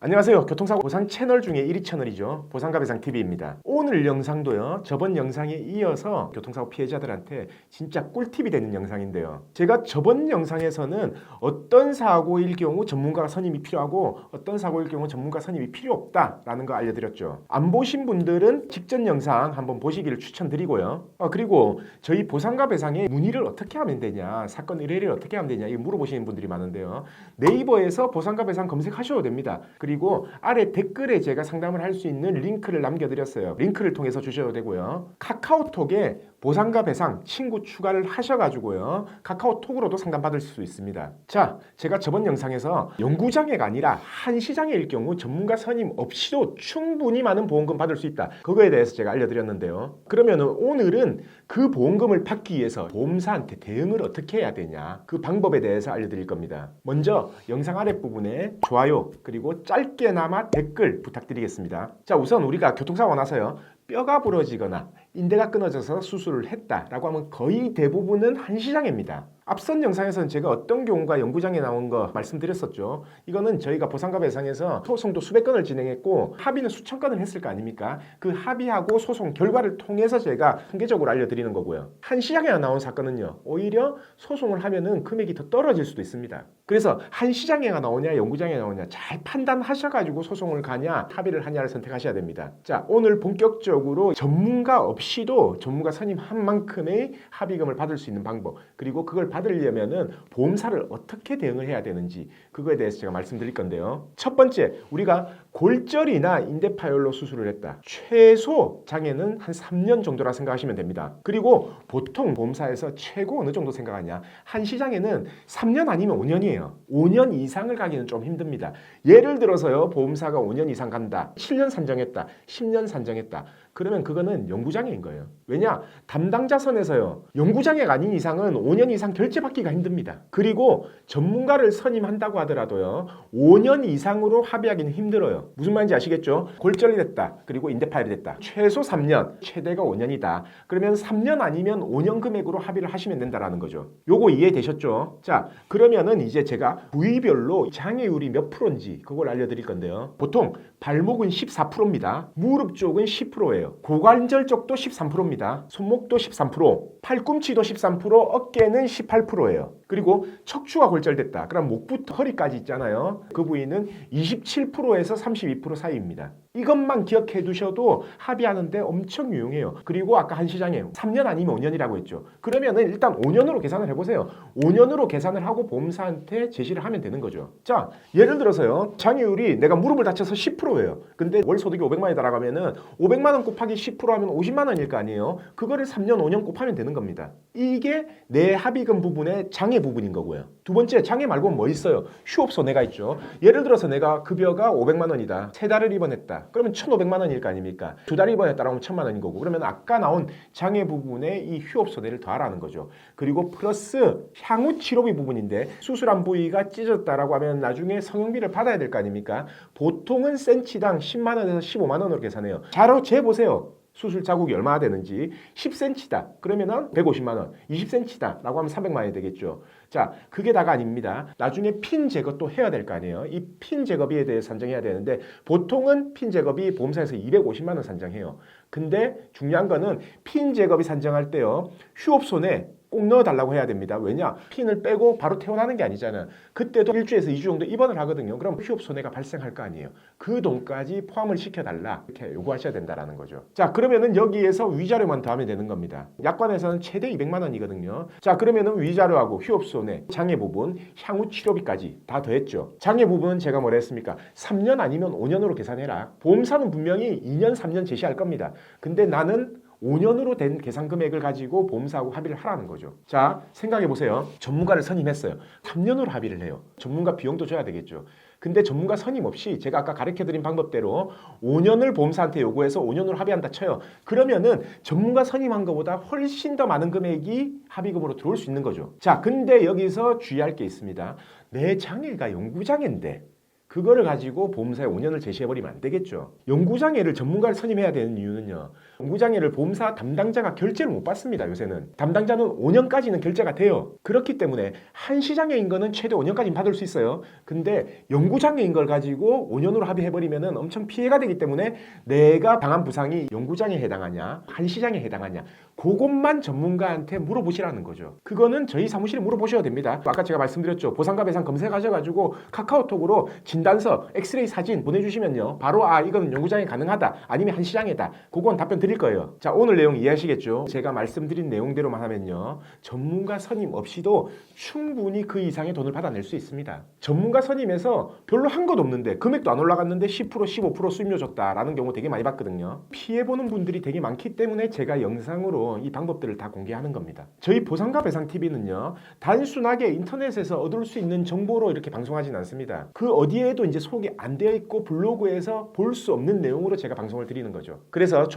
안녕하세요. 교통사고 보상 채널 중에 1위 채널이죠. 보상가 배상 TV입니다. 오늘 영상도요. 저번 영상에 이어서 교통사고 피해자들한테 진짜 꿀팁이 되는 영상인데요. 제가 저번 영상에서는 어떤 사고일 경우 전문가 선임이 필요하고 어떤 사고일 경우 전문가 선임이 필요 없다라는 거 알려드렸죠. 안 보신 분들은 직전 영상 한번 보시기를 추천드리고요. 어, 그리고 저희 보상가 배상에 문의를 어떻게 하면 되냐, 사건 의뢰를 어떻게 하면 되냐 이거 물어보시는 분들이 많은데요. 네이버에서 보상가 배상 검색하셔도 됩니다. 그리고 아래 댓글에 제가 상담을 할 수 있는 링크를 남겨드렸어요. 링크를 통해서 주셔도 되고요. 카카오톡에 보상가 배상 친구 추가를 하셔가지고요. 카카오톡으로도 상담받을 수 있습니다. 자, 제가 저번 영상에서 연구장애가 아니라 한 시장애일 경우 전문가 선임 없이도 충분히 많은 보험금 받을 수 있다. 그거에 대해서 제가 알려드렸는데요. 그러면 오늘은 그 보험금을 받기 위해서 보험사한테 대응을 어떻게 해야 되냐. 그 방법에 대해서 알려드릴 겁니다. 먼저 영상 아랫부분에 좋아요 그리고 짧게나마 댓글 부탁드리겠습니다. 자, 우선 우리가 교통사고 나서요. 뼈가 부러지거나 인대가 끊어져서 수술을 했다라고 하면 거의 대부분은 한시장애입니다. 앞선 영상에서는 제가 어떤 경우가 연구장에 나온 거 말씀드렸었죠. 이거는 저희가 보상가 배상에서 소송도 수백 건을 진행했고 합의는 수천 건을 했을 거 아닙니까? 그 합의하고 소송 결과를 통해서 제가 통계적으로 알려드리는 거고요. 한 시장에 나온 사건은요. 오히려 소송을 하면은 금액이 더 떨어질 수도 있습니다. 그래서 한 시장애가 나오냐 연구장애 나오냐 잘 판단하셔가지고 소송을 가냐 합의를 하냐를 선택하셔야 됩니다. 자 오늘 본격적으로 전문가 없이도 전문가 선임한 만큼의 합의금을 받을 수 있는 방법 그리고 그걸 받 으려면은 보험사를 어떻게 대응을 해야 되는지 그거에 대해서 제가 말씀드릴 건데요. 첫 번째 우리가 골절이나 인대 파열로 수술을 했다. 최소 장애는 한 3년 정도라 생각하시면 됩니다. 그리고 보통 보험사에서 최고 어느 정도 생각하냐? 한 시장에는 3년 아니면 5년이에요. 5년 이상을 가기는 좀 힘듭니다. 예를 들어서요, 보험사가 5년 이상 간다. 7년 산정했다. 10년 산정했다. 그러면 그거는 연구장애인 거예요. 왜냐? 담당자 선에서요. 연구장애가 아닌 이상은 5년 이상 결제받기가 힘듭니다. 그리고 전문가를 선임한다고 하더라도요. 5년 이상으로 합의하기는 힘들어요. 무슨 말인지 아시겠죠? 골절이 됐다. 그리고 인대파열이 됐다. 최소 3년, 최대가 5년이다. 그러면 3년 아니면 5년 금액으로 합의를 하시면 된다라는 거죠. 요거 이해되셨죠? 자, 그러면은 이제 제가 부위별로 장애율이 몇 프로인지 그걸 알려드릴 건데요. 보통 발목은 14%입니다. 무릎 쪽은 10%예요. 고관절 쪽도 13%입니다. 손목도 13%, 팔꿈치도 13%, 어깨는 18%예요. 그리고 척추가 골절됐다. 그럼 목부터 허리까지 있잖아요. 그 부위는 27%에서 32% 사이입니다. 이것만 기억해 두셔도 합의하는데 엄청 유용해요. 그리고 아까 한 시장에 3년 아니면 5년이라고 했죠. 그러면은 일단 5년으로 계산을 해보세요. 5년으로 계산을 하고 보험사한테 제시를 하면 되는 거죠. 자, 예를 들어서요. 장애율이 내가 무릎을 다쳐서 10%예요. 근데 월 소득이 500만 원이 달아가면은 500만 원 곱하기 10% 하면 50만 원일 거 아니에요. 그거를 3년, 5년 곱하면 되는 겁니다. 이게 내 합의금 부분의 장애 부분인 거고요. 두 번째, 장애 말고 뭐 있어요? 휴업 손해가 있죠. 예를 들어서 내가 급여가 500만 원 이다. 세 달을 입원했다. 그러면 1,500만 원일 거 아닙니까? 두 달 입원했다라고 하면 1,000만 원인 거고. 그러면 아까 나온 장애 부분에 이 휴업 손해를 더하라는 거죠. 그리고 플러스 향후 치료비 부분인데 수술한 부위가 찢어졌다라고 하면 나중에 성형비를 받아야 될 거 아닙니까? 보통은 센치당 10만 원에서 15만 원으로 계산해요. 자로 재 보세요. 수술 자국이 얼마나 되는지 10cm다. 그러면은 150만 원 20cm다 라고 하면 300만 원이 되겠죠. 자 그게 다가 아닙니다. 나중에 핀 제거도 해야 될 거 아니에요. 이 핀 제거비에 대해 산정해야 되는데 보통은 핀 제거비 보험사에서 250만 원 산정해요. 근데 중요한 거는 핀 제거비 산정할 때요. 휴업손에 꼭 넣어달라고 해야 됩니다. 왜냐? 핀을 빼고 바로 퇴원하는 게 아니잖아요. 그때도 일주에서 2주 정도 입원을 하거든요. 그럼 휴업 손해가 발생할 거 아니에요. 그 돈까지 포함을 시켜달라 이렇게 요구하셔야 된다라는 거죠. 자 그러면은 여기에서 위자료만 더하면 되는 겁니다. 약관에서는 최대 200만 원이거든요. 자 그러면은 위자료하고 휴업 손해, 장애 부분, 향후 치료비까지 다 더했죠. 장애 부분은 제가 뭐라 했습니까? 3년 아니면 5년으로 계산해라. 보험사는 분명히 2년, 3년 제시할 겁니다. 근데 나는 5년으로 된 계산 금액을 가지고 보험사하고 합의를 하라는 거죠. 자, 생각해 보세요. 전문가를 선임했어요. 3년으로 합의를 해요. 전문가 비용도 줘야 되겠죠. 근데 전문가 선임 없이 제가 아까 가르쳐 드린 방법대로 5년을 보험사한테 요구해서 5년으로 합의한다 쳐요. 그러면은 전문가 선임한 것보다 훨씬 더 많은 금액이 합의금으로 들어올 수 있는 거죠. 자, 근데 여기서 주의할 게 있습니다. 내 장애가 연구장애인데 그거를 가지고 보험사에 5년을 제시해버리면 안 되겠죠. 연구장애를 전문가를 선임해야 되는 이유는요. 연구장애를 보험사 담당자가 결제를 못 받습니다. 요새는 담당자는 5년까지는 결제가 돼요. 그렇기 때문에 한시장애인 거는 최대 5년까지 받을 수 있어요. 근데 연구장애인 걸 가지고 5년으로 합의해버리면은 엄청 피해가 되기 때문에 내가 당한 부상이 연구장애에 해당하냐, 한시장에 해당하냐, 그것만 전문가한테 물어보시라는 거죠. 그거는 저희 사무실에 물어보셔야 됩니다. 아까 제가 말씀드렸죠. 보상가 배상 검색하셔가지고 카카오톡으로 진단서, 엑스레이 사진 보내주시면요. 바로 아 이거는 연구장애 가능하다, 아니면 한시장애다. 그건 답변 드릴 거예요. 자 오늘 내용 이해하시겠죠? 제가 말씀드린 내용대로만 하면요. 전문가 선임 없이도 충분히 그 이상의 돈을 받아낼 수 있습니다. 전문가 선임에서 별로 한 것 없는데 금액도 안 올라갔는데 10% 15% 수임료 줬다라는 경우 되게 많이 봤거든요. 피해 보는 분들이 되게 많기 때문에 제가 영상으로 이 방법들을 다 공개하는 겁니다. 저희 보상가 배상 TV는요. 단순하게 인터넷에서 얻을 수 있는 정보로 이렇게 방송하진 않습니다. 그 어디에도 이제 소개 안 되어 있고 블로그에서 볼 수 없는 내용으로 제가 방송을 드리는 거죠. 그래서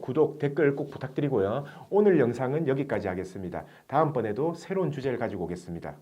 구독, 댓글 꼭 부탁드리고요. 오늘 영상은 여기까지 하겠습니다. 다음번에도 새로운 주제를 가지고 오겠습니다.